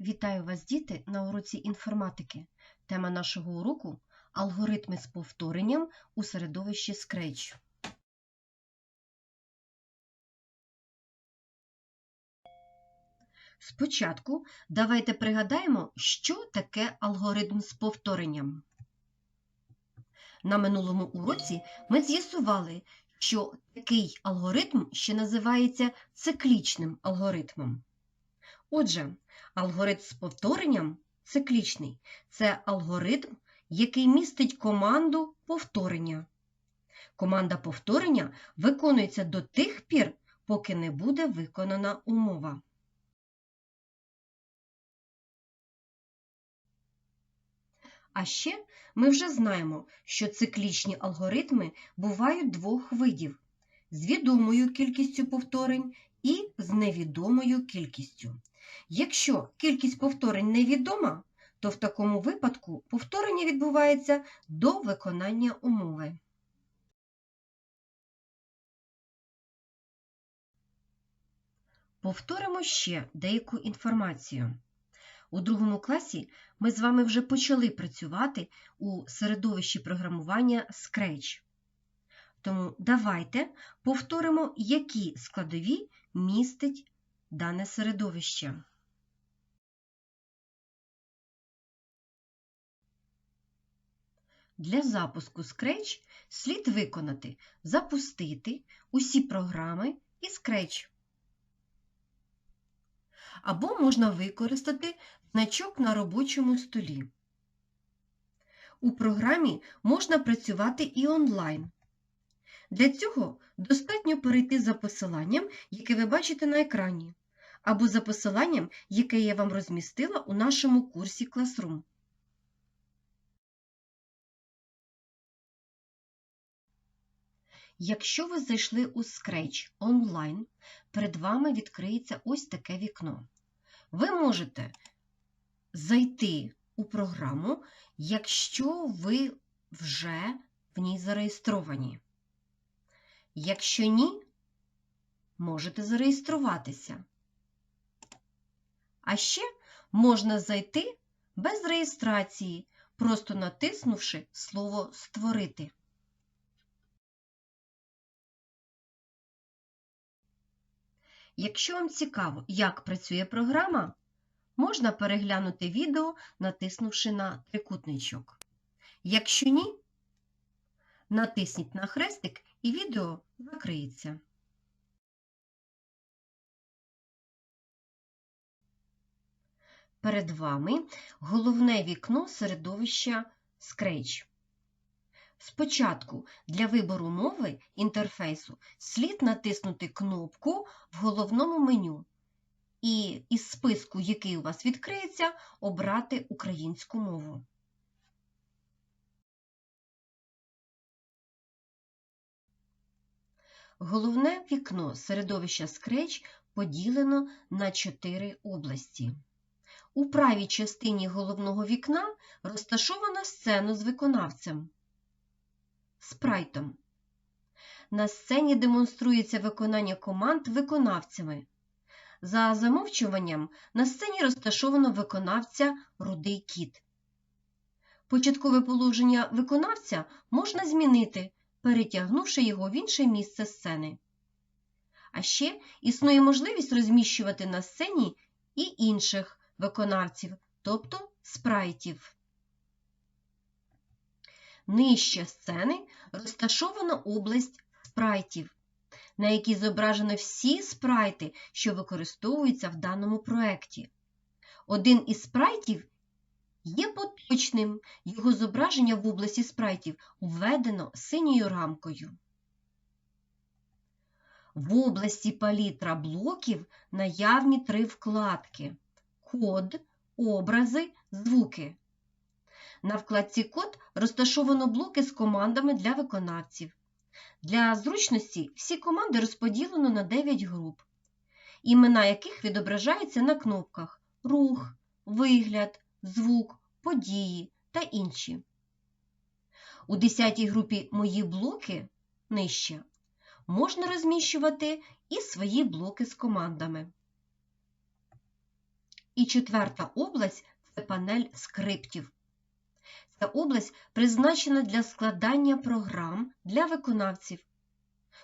Вітаю вас, діти, на уроці інформатики. Тема нашого уроку алгоритми з повторенням у середовищі Scratch. Спочатку давайте пригадаємо, що таке алгоритм з повторенням. На минулому уроці ми з'ясували, що такий алгоритм ще називається циклічним алгоритмом. Отже, алгоритм з повторенням циклічний це алгоритм, який містить команду повторення. Команда повторення виконується до тих пір, поки не буде виконана умова. А ще ми вже знаємо, що циклічні алгоритми бувають двох видів з відомою кількістю повторень і з невідомою кількістю. Якщо кількість повторень невідома, то в такому випадку повторення відбувається до виконання умови. Повторимо ще деяку інформацію. У другому класі ми з вами вже почали працювати у середовищі програмування Scratch. Тому давайте повторимо, які складові містить дане середовище. Для запуску Scratch слід виконати запустити усі програми і Scratch. Або можна використати значок на робочому столі. У програмі можна працювати і онлайн. Для цього достатньо перейти за посиланням, яке ви бачите на екрані, або за посиланням, яке я вам розмістила у нашому курсі Classroom. Якщо ви зайшли у Scratch онлайн, перед вами відкриється ось таке вікно. Ви можете зайти у програму, якщо ви вже в ній зареєстровані. Якщо ні, можете зареєструватися. А ще можна зайти без реєстрації, просто натиснувши слово Створити. Якщо вам цікаво, як працює програма, можна переглянути відео, натиснувши на трикутничок. Якщо ні, натисніть на хрестик і відео закриється. Перед вами головне вікно середовища Scratch. Спочатку для вибору мови інтерфейсу слід натиснути кнопку в головному меню і із списку, який у вас відкриється, обрати українську мову. Головне вікно середовища Scratch поділено на чотири області. У правій частині головного вікна розташовано сцену з виконавцем спрайтом. На сцені демонструється виконання команд виконавцями. За замовчуванням на сцені розташовано виконавця Рудий кіт. Початкове положення виконавця можна змінити, перетягнувши його в інше місце сцени. А ще існує можливість розміщувати на сцені і інших виконавців, тобто спрайтів. Нижче сцени розташована область спрайтів, на якій зображено всі спрайти, що використовуються в даному проєкті. Один із спрайтів є поточним, його зображення в області спрайтів введено синьою рамкою. В області палітра блоків наявні три вкладки код, образи, звуки. На вкладці Код розташовано блоки з командами для виконавців. Для зручності всі команди розподілено на 9 груп, імена яких відображаються на кнопках Рух, Вигляд, Звук, Події та інші. У 10 групі Мої блоки нижче можна розміщувати і свої блоки з командами. І четверта область це панель скриптів. Ця область призначена для складання програм для виконавців.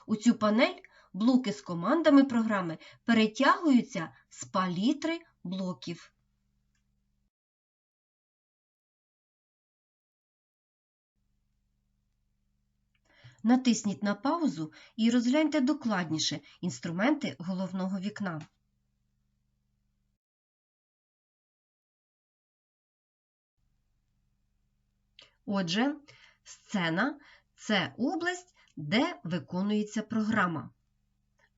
У цю панель блоки з командами програми перетягуються з палітри блоків. Натисніть на паузу і розгляньте докладніше інструменти головного вікна. Отже, сцена це область, де виконується програма.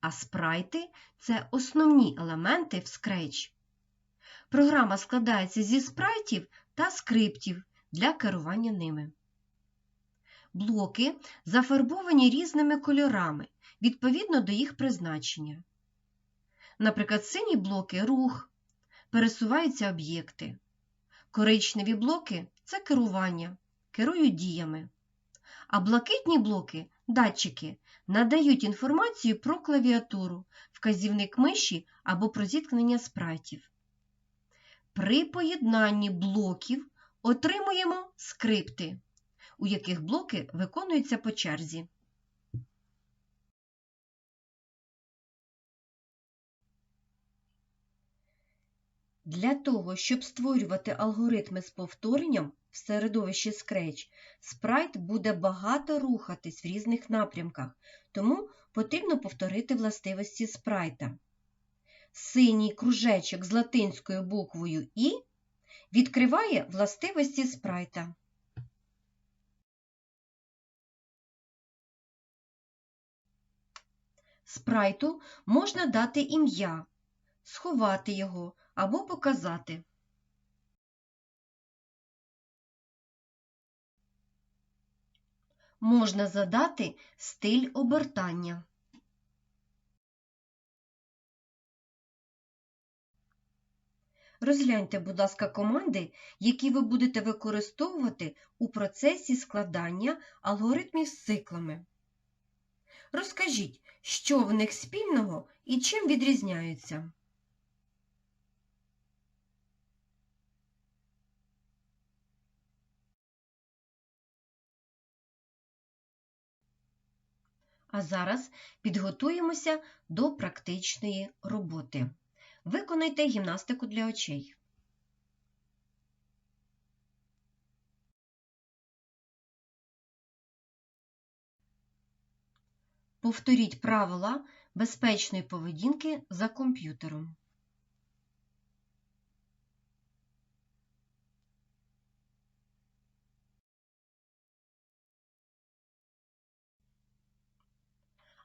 А спрайти це основні елементи в Scratch. Програма складається зі спрайтів та скриптів для керування ними. Блоки зафарбовані різними кольорами відповідно до їх призначення. Наприклад, сині блоки рух, пересуваються об'єкти. Коричневі блоки це керування, керують діями. А блакитні блоки датчики надають інформацію про клавіатуру, вказівник миші або про зіткнення спрайтів. При поєднанні блоків отримуємо скрипти, у яких блоки виконуються по черзі. Для того, щоб створювати алгоритми з повторенням в середовищі Scratch, спрайт буде багато рухатись в різних напрямках, тому потрібно повторити властивості спрайта. Синій кружечок з латинською буквою І відкриває властивості спрайта. Спрайту можна дати ім'я, сховати його або показати. Можна задати стиль обертання. Розгляньте, будь ласка, команди, які ви будете використовувати у процесі складання алгоритмів з циклами. Розкажіть, що в них спільного і чим відрізняються. А зараз підготуємося до практичної роботи. Виконайте гімнастику для очей. Повторіть правила безпечної поведінки за комп'ютером.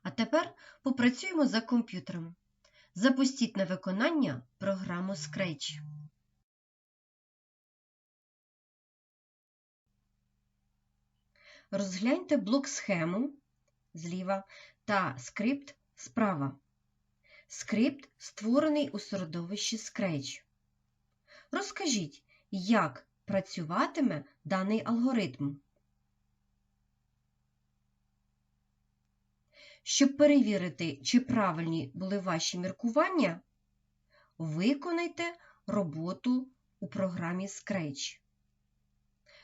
А тепер попрацюємо за комп'ютером. Запустіть на виконання програму Scratch. Розгляньте блок схему зліва та скрипт справа. Скрипт створений у середовищі Scratch. Розкажіть, як працюватиме даний алгоритм. Щоб перевірити, чи правильні були ваші міркування, виконайте роботу у програмі Scratch.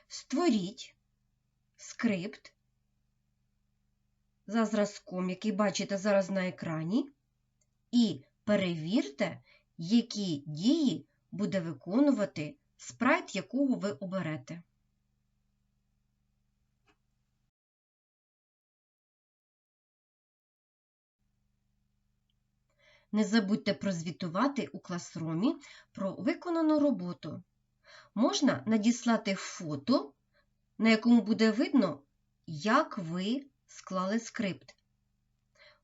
Створіть скрипт за зразком, який бачите зараз на екрані, і перевірте, які дії буде виконувати спрайт, якого ви оберете. Не забудьте прозвітувати у класромі про виконану роботу. Можна надіслати фото, на якому буде видно, як ви склали скрипт.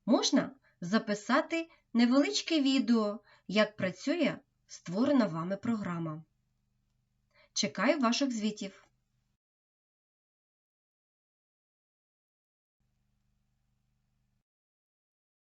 Можна записати невеличке відео, як працює створена вами програма. Чекаю ваших звітів.